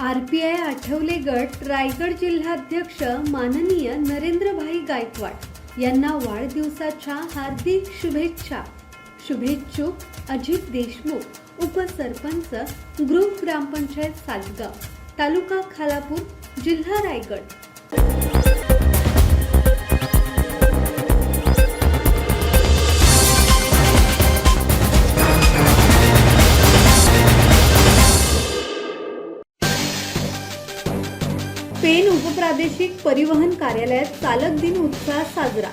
R P I Athawale गट रायगड जिल्हाध्यक्ष माननीय नरेंद्रभाई गायकवाड यांना वाढदिवसाच्या हार्दिक शुभेच्छा. शुभेच्छुक अजित देशमुख उपसरपंच ग्रुप ग्रामपंचायत सातगाव तालुका खालापूर जिल्हा रायगड. पेन उपप्रादेशिक परिवहन कार्यालयात चालक दिन उत्साह साजरा.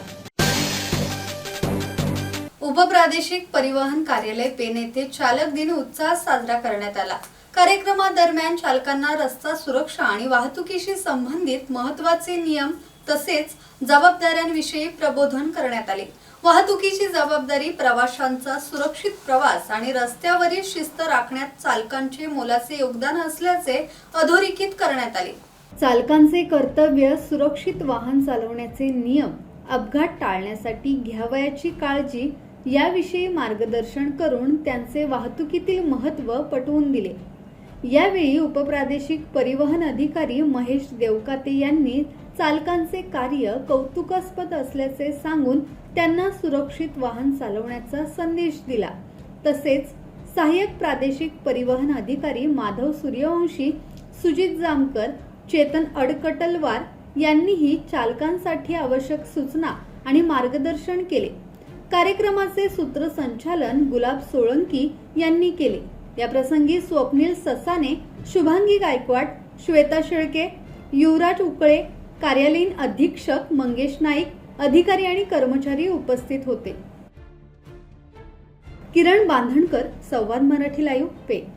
उपप्रादेशिक परिवहन कार्यालय पेन येथे चालक दिन उत्साहात साजरा करण्यात आला. कार्यक्रमादरम्यान चालकांना रस्ता सुरक्षा आणि वाहतुकीशी संबंधित महत्त्वाचे नियम तसेच जबाबदाऱ्यांविषयी प्रबोधन करण्यात आले. वाहतुकीची जबाबदारी प्रवाशांचा सुरक्षित प्रवास आणि रस्त्यावरील शिस्त राखण्यात चालकांचे मोलाचे योगदान असल्याचे अधोरेखित करण्यात आले. चालकांचे कर्तव्य सुरक्षित वाहन चालवण्याचे नियम अपघात टाळण्यासाठी घ्यावयाची काळजी याविषयी मार्गदर्शन करून त्यांचे वाहतुकीतील महत्त्व पटवून दिले. यावेळी उपप्रादेशिक परिवहन अधिकारी महेश देवकाते यांनी चालकांचे कार्य कौतुकास्पद असल्याचे सांगून त्यांना सुरक्षित वाहन चालवण्याचा संदेश दिला. तसेच सहाय्यक प्रादेशिक परिवहन अधिकारी माधव सूर्यवंशी सुजित जामकर चेतन अडकटलवार यांनीही चालकांसाठी आवश्यक सूचना आणि मार्गदर्शन केले. कार्यक्रमाचे सूत्रसंचालन गुलाब सोळंकी यांनी केले. या प्रसंगी स्वप्नील ससाने शुभांगी गायकवाड श्वेता शेळके युवराज उकळे कार्यालयीन अधीक्षक मंगेश नाईक अधिकारी आणि कर्मचारी उपस्थित होते. किरण बांधणकर संवाद मराठी लाईव्ह पे